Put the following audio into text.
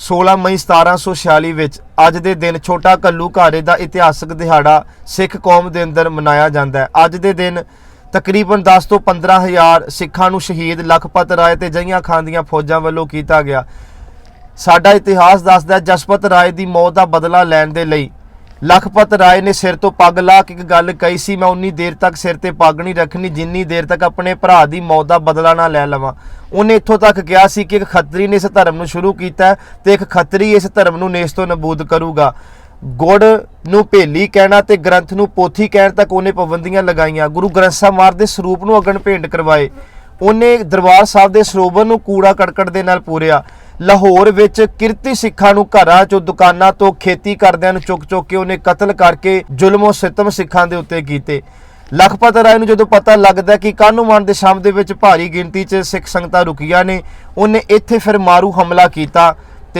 16 ਮਈ 1746 ਵਿੱਚ ਅੱਜ ਦੇ ਦਿਨ ਛੋਟਾ ਕੱਲੂ ਘਾਰੇ ਦਾ ਇਤਿਹਾਸਕ ਦਿਹਾੜਾ ਸਿੱਖ ਕੌਮ ਦੇ ਅੰਦਰ ਮਨਾਇਆ ਜਾਂਦਾ ਹੈ। ਅੱਜ ਦੇ ਦਿਨ ਤਕਰੀਬਨ 10 ਤੋਂ 15000 ਸਿੱਖਾਂ ਨੂੰ ਸ਼ਹੀਦ ਲਖਪਤ ਰਾਏ ਤੇ ਜਈਆਂ ਖਾਨ ਦੀਆਂ ਫੌਜਾਂ ਵੱਲੋਂ ਕੀਤਾ ਗਿਆ। ਸਾਡਾ ਇਤਿਹਾਸ ਦੱਸਦਾ ਹੈ, ਜਸਪਤ ਰਾਏ ਦੀ ਮੌਤ ਦਾ ਬਦਲਾ ਲੈਣ ਦੇ ਲਈ ਲਖਪਤ ਰਾਏ ਨੇ ਸਿਰ ਤੋਂ ਪੱਗ ਲਾ ਕੇ ਇੱਕ ਗੱਲ ਕਹੀ ਸੀ, ਮੈਂ ਉਨੀ ਦੇਰ ਤੱਕ ਸਿਰ ਤੇ ਪੱਗ ਨਹੀਂ ਰੱਖਣੀ, ਜਿੰਨੀ ਦੇਰ ਤੱਕ ਆਪਣੇ ਭਰਾ ਦੀ ਮੌਤ ਦਾ ਬਦਲਾ ਨਾ ਲੈ ਲਵਾਂ। ਉਹਨੇ ਇੱਥੋਂ ਤੱਕ ਕਿਹਾ ਸੀ ਕਿ ਇੱਕ ਖੱਤਰੀ ਨੇ ਇਸ ਧਰਮ ਨੂੰ ਸ਼ੁਰੂ ਕੀਤਾ ਤੇ ਇੱਕ ਖੱਤਰੀ ਇਸ ਧਰਮ ਨੂੰ ਨੇਸ ਤੋਂ ਨਬੂਦ ਕਰੂਗਾ। ਗੁੜ ਨੂੰ ਭੇਲੀ ਕਹਿਣਾ ਤੇ ਗ੍ਰੰਥ ਨੂੰ ਪੋਥੀ ਕਹਿਣ ਤੱਕ ਉਹਨੇ ਪਾਬੰਦੀਆਂ ਲਗਾਈਆਂ। ਗੁਰੂ ਗ੍ਰੰਥ ਸਾਹਿਬ ਮਾਰ ਦੇ ਸਰੂਪ ਨੂੰ ਅਗਨ ਭੇਂਟ ਕਰਵਾਏ। ਉਹਨੇ ਦਰਬਾਰ ਸਾਹਿਬ ਦੇ ਸਰੋਵਰ ਨੂੰ ਕੂੜਾ ਕਰਕਟ ਦੇ ਨਾਲ ਪੂਰਿਆ। ਲਾਹੌਰ ਵਿੱਚ ਕਿਰਤੀ ਸਿੱਖਾਂ ਨੂੰ ਘਰਾਂ ਚੋਂ ਦੁਕਾਨਾਂ ਤੋਂ ਖੇਤੀ ਕਰਦਿਆਂ ਨੂੰ ਚੁੱਕ ਚੁੱਕ ਕੇ ਉਹਨੇ ਕਤਲ ਕਰਕੇ ਜ਼ੁਲਮੋ ਸਿਤਮ ਸਿੱਖਾਂ ਦੇ ਉੱਤੇ ਕੀਤੇ। ਲਖਪਤ ਰਾਏ ਨੂੰ ਜਦੋਂ ਪਤਾ ਲੱਗਦਾ ਕਿ ਕਾਨੂੰਮਾਨ ਦੇ ਸ਼ਾਮ ਦੇ ਵਿੱਚ ਭਾਰੀ ਗਿਣਤੀ 'ਚ ਸਿੱਖ ਸੰਗਤਾਂ ਰੁਕੀਆਂ ਨੇ, ਉਹਨੇ ਇੱਥੇ ਫਿਰ ਮਾਰੂ ਹਮਲਾ ਕੀਤਾ।